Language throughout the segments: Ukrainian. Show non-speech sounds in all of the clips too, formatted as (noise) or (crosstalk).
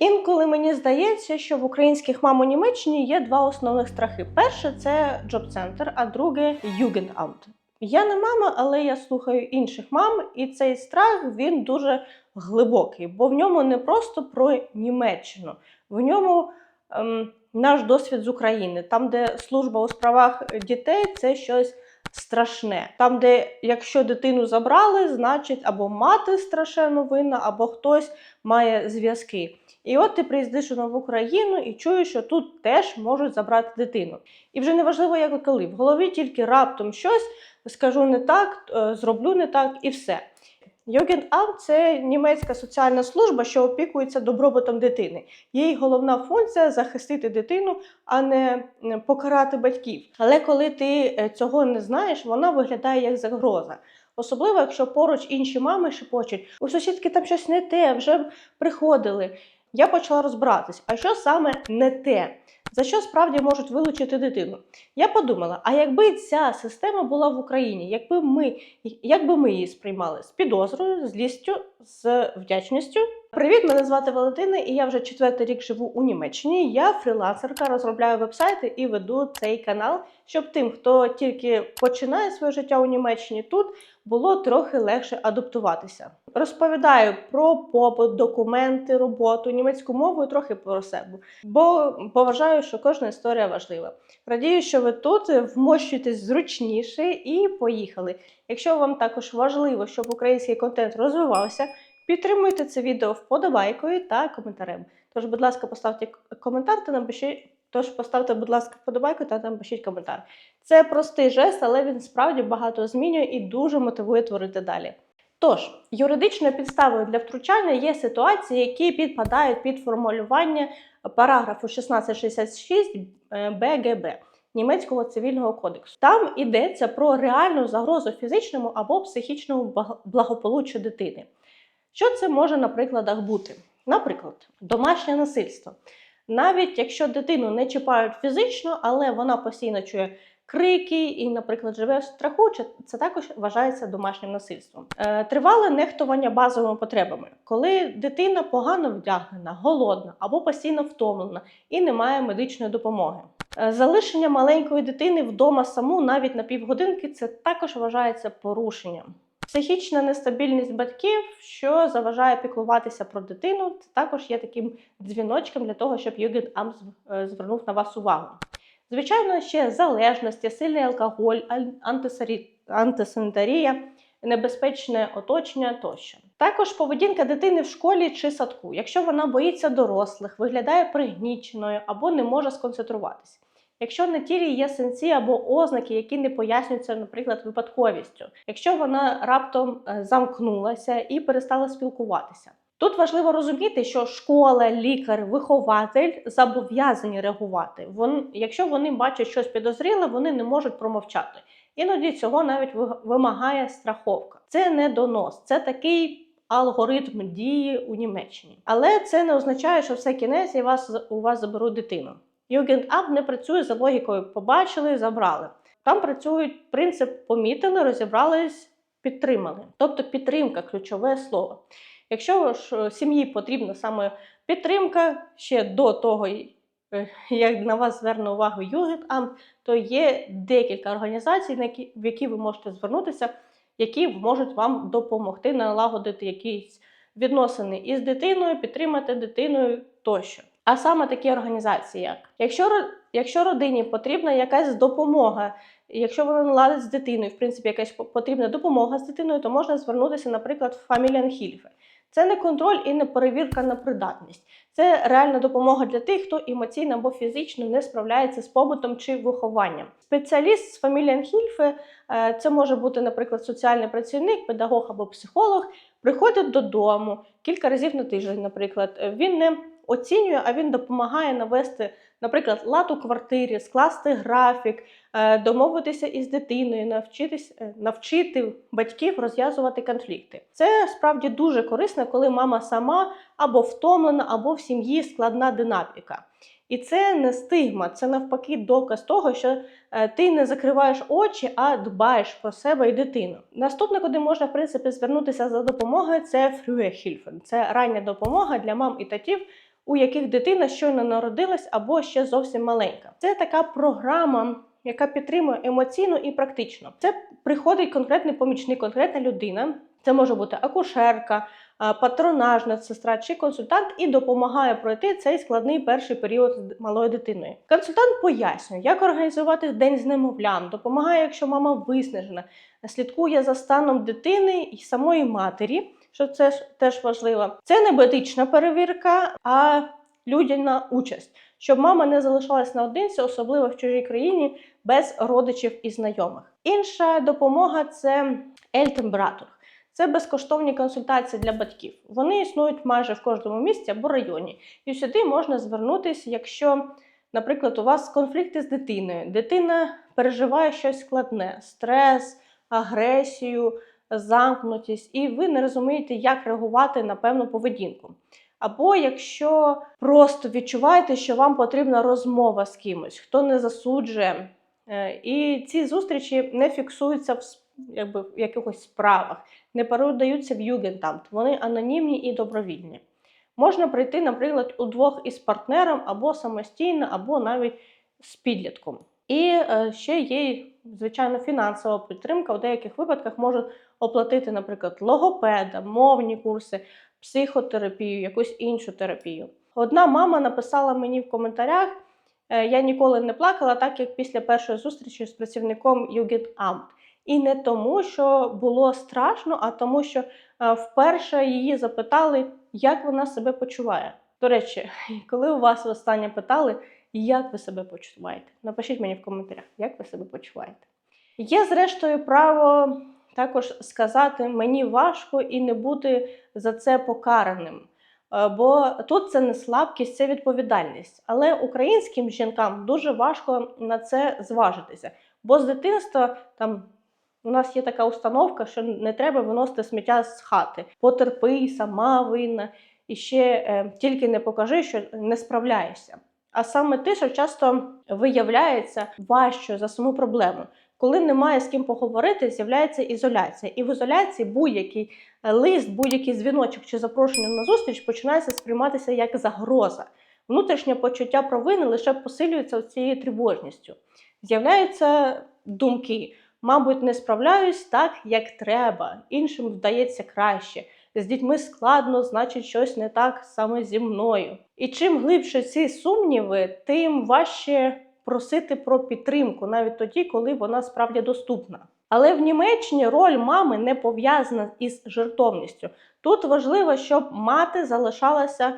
Інколи мені здається, що в українських мам у Німеччині є два основних страхи: перше це джоб-центр, а друге Югенdamt. Я не мама, але я слухаю інших мам, і цей страх він дуже глибокий, бо в ньому не просто про Німеччину, в ньому ем, наш досвід з України, там, де служба у справах дітей, це щось страшне. Там, де якщо дитину забрали, значить або мати страшенно винна, або хтось має зв'язки. І от ти приїздиш у нову країну і чуєш, що тут теж можуть забрати дитину. І вже не важливо, як і коли. В голові тільки раптом щось скажу не так, е, зроблю не так і все. Югенdamt – це німецька соціальна служба, що опікується добробутом дитини. Її головна функція захистити дитину, а не покарати батьків. Але коли ти е, цього не знаєш, вона виглядає як загроза. Особливо, якщо поруч інші мами шепочуть, у сусідки там щось не те, вже приходили. Я почала розбиратись, а що саме не те? За що справді можуть вилучити дитину? Я подумала: а якби ця система була в Україні, якби ми, як би ми її сприймали з підозрою, з лістю, з вдячністю? Привіт, мене звати Валентина, і я вже четвертий рік живу у Німеччині. Я фрілансерка, розробляю вебсайти і веду цей канал, щоб тим, хто тільки починає своє життя у Німеччині, тут було трохи легше адаптуватися. Розповідаю про побут, документи, роботу, німецьку мову і трохи про себе, бо поважаю, що кожна історія важлива. Радію, що ви тут вмощуєтесь зручніше і поїхали. Якщо вам також важливо, щоб український контент розвивався, підтримуйте це відео вподобайкою та коментарем. Тож, будь ласка, поставте коментар та напишіть. Тож поставте, будь ласка, вподобайку та напишіть коментар. Це простий жест, але він справді багато змінює і дуже мотивує творити далі. Тож, юридичною підставою для втручання є ситуації, які підпадають під формулювання параграфу 1666 е, БГБ німецького цивільного кодексу. Там йдеться про реальну загрозу фізичному або психічному благополуччю дитини. Що це може на прикладах бути? Наприклад, домашнє насильство. Навіть якщо дитину не чіпають фізично, але вона постійно чує крики і, наприклад, живе в страху, це також вважається домашнім насильством. Е, тривале нехтування базовими потребами, коли дитина погано вдягнена, голодна або постійно втомлена і не має медичної допомоги. Е, Залишення маленької дитини вдома саму навіть на півгодинки це також вважається порушенням. Психічна нестабільність батьків, що заважає піклуватися про дитину, це також є таким дзвіночком для того, щоб зв- е, звернув на вас увагу. Звичайно, ще залежності, сильний алкоголь, антисарі- антисанітарія, небезпечне оточення тощо. Також поведінка дитини в школі чи садку, якщо вона боїться дорослих, виглядає пригніченою або не може сконцентруватися. Якщо на тілі є синці або ознаки, які не пояснюються, наприклад, випадковістю, якщо вона раптом е, замкнулася і перестала спілкуватися. Тут важливо розуміти, що школа, лікар, вихователь зобов'язані реагувати. Вон, якщо вони бачать щось підозріле, вони не можуть промовчати. Іноді цього навіть ви- вимагає страховка. Це не донос, це такий алгоритм дії у Німеччині. Але це не означає, що все кінець і вас у вас заберуть дитину. Югенdamt не працює за логікою побачили, забрали. Там працюють принцип помітили, розібрались, підтримали. Тобто підтримка ключове слово. Якщо ж е, сім'ї потрібна саме підтримка ще до того, е, як на вас зверне увагу Югенdamt, то є декілька організацій, в які ви можете звернутися, які можуть вам допомогти налагодити якісь відносини із дитиною, підтримати дитиною тощо. А саме такі організації, як якщо, якщо родині потрібна якась допомога, якщо вона не ладить з дитиною, в принципі, якась потрібна допомога з дитиною, то можна звернутися, наприклад, в Familienhilfe. Це не контроль і не перевірка на придатність. Це реальна допомога для тих, хто емоційно або фізично не справляється з побутом чи вихованням. Спеціаліст з Familienhilfe е, це може бути, наприклад, соціальний працівник, педагог або психолог, приходить додому кілька разів на тиждень, наприклад. Він не оцінює, а він допомагає навести, наприклад, лад у квартирі, скласти графік, е, домовитися із дитиною, навчитись, е, навчити батьків розв'язувати конфлікти. Це справді дуже корисно, коли мама сама або втомлена, або в сім'ї складна динаміка. І це не стигма, це навпаки доказ того, що е, ти не закриваєш очі, а дбаєш про себе і дитину. Наступне, куди можна в принципі звернутися за допомогою, це Hilfe. Це рання допомога для мам і татів у яких дитина щойно народилась або ще зовсім маленька. Це така програма, яка підтримує емоційно і практично. Це приходить конкретний помічник, конкретна людина. Це може бути акушерка, патронажна сестра чи консультант і допомагає пройти цей складний перший період з малою дитиною. Консультант пояснює, як організувати день з немовлям, допомагає, якщо мама виснажена, слідкує за станом дитини і самої матері, що це ж теж важливо. Це не медична перевірка, а людяна участь, щоб мама не залишалась наодинці, особливо в чужій країні, без родичів і знайомих. Інша допомога це Ельтембратор. Це безкоштовні консультації для батьків. Вони існують майже в кожному місті або районі. І сюди можна звернутися, якщо, наприклад, у вас конфлікти з дитиною, дитина переживає щось складне: стрес, агресію, замкнутість, і ви не розумієте, як реагувати на певну поведінку. Або якщо просто відчуваєте, що вам потрібна розмова з кимось, хто не засуджує, Е, і ці зустрічі не фіксуються в якби, в якихось справах, не передаються в Югентамт. Вони анонімні і добровільні. Можна прийти, наприклад, удвох із партнером або самостійно, або навіть з підлітком. І е, ще є, звичайно, фінансова підтримка. У деяких випадках можуть оплатити, наприклад, логопеда, мовні курси, психотерапію, якусь іншу терапію. Одна мама написала мені в коментарях. Е, Я ніколи не плакала, так як після першої зустрічі з працівником Югендамт. І не тому, що було страшно, а тому, що е, вперше її запитали, як вона себе почуває. До речі, (laughs) коли у вас востаннє питали, як ви себе почуваєте? Напишіть мені в коментарях, як ви себе почуваєте. Є, зрештою, право також сказати мені важко і не бути за це покараним. Е, Бо тут це не слабкість, це відповідальність. Але українським жінкам дуже важко на це зважитися. Бо з дитинства там у нас є така установка, що не треба виносити сміття з хати. Потерпи, сама винна, і ще е, тільки не покажи, що не справляєшся. А саме те, що часто виявляється важче за саму проблему. Коли немає з ким поговорити, з'являється ізоляція. І в ізоляції будь-який е, лист, будь-який дзвіночок чи запрошення на зустріч починається сприйматися як загроза. Внутрішнє почуття провини лише посилюється цією тривожністю. З'являються думки: мабуть, не справляюсь так, як треба, іншим вдається краще. З дітьми складно, значить, щось не так саме зі мною. І чим глибше ці сумніви, тим важче просити про підтримку, навіть тоді, коли вона справді доступна. Але в Німеччині роль мами не пов'язана із жертовністю. Тут важливо, щоб мати залишалася,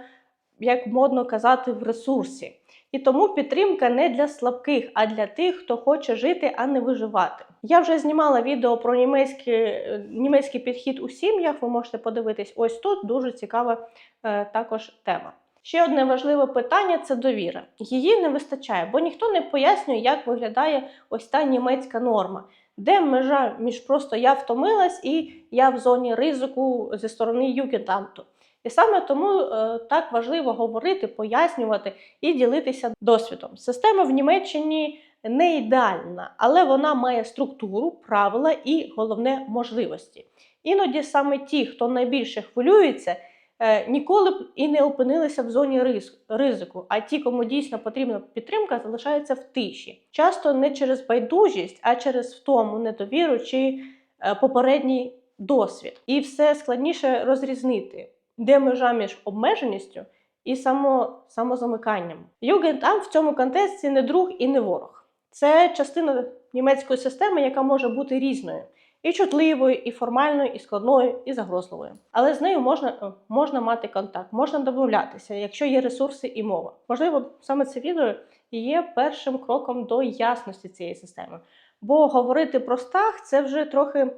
як модно казати, в ресурсі. І тому підтримка не для слабких, а для тих, хто хоче жити, а не виживати. Я вже знімала відео про німецький, е, німецький підхід у сім'ях. Ви можете подивитись ось тут. Дуже цікава е, також тема. Ще одне важливе питання це довіра. Її не вистачає, бо ніхто не пояснює, як виглядає ось та німецька норма, де межа між просто я втомилась і я в зоні ризику зі сторони Югентамту. І саме тому е, так важливо говорити, пояснювати і ділитися досвідом. Система в Німеччині не ідеальна, але вона має структуру, правила і головне можливості. Іноді саме ті, хто найбільше хвилюється, е, ніколи б і не опинилися в зоні ризику. А ті, кому дійсно потрібна підтримка, залишаються в тиші. Часто не через байдужість, а через втому, недовіру чи е, попередній досвід. І все складніше розрізнити, де межа між обмеженістю і само, самозамиканням. Югентамт в цьому контексті не друг і не ворог. Це частина німецької системи, яка може бути різною. І чутливою, і формальною, і складною, і загрозливою. Але з нею можна, е, можна мати контакт, можна домовлятися, якщо є ресурси і мова. Можливо, саме це відео є першим кроком до ясності цієї системи. Бо говорити про страх це вже трохи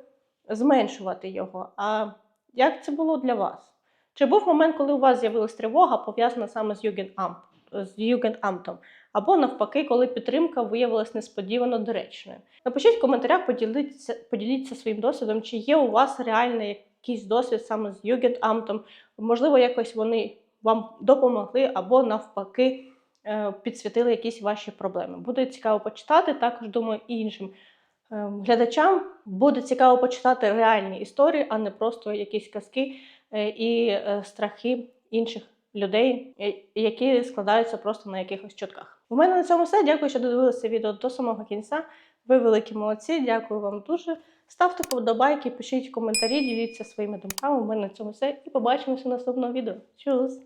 зменшувати його. А як це було для вас? Чи був момент, коли у вас з'явилась тривога, пов'язана саме з Югенамт, з Югенамтом? Або навпаки, коли підтримка виявилась несподівано доречною? Напишіть в коментарях, поділіться, поділіться своїм досвідом, чи є у вас реальний якийсь досвід саме з Югенамтом. Можливо, якось вони вам допомогли, або навпаки е, підсвітили якісь ваші проблеми. Буде цікаво почитати. Також думаю, і іншим е, глядачам буде цікаво почитати реальні історії, а не просто якісь казки і е, страхи інших людей, які складаються просто на якихось чутках. У мене на цьому все. Дякую, що додивилися відео до самого кінця. Ви великі молодці. Дякую вам дуже. Ставте вподобайки, пишіть коментарі, діліться своїми думками. У мене на цьому все. І побачимося в наступному відео. Чус!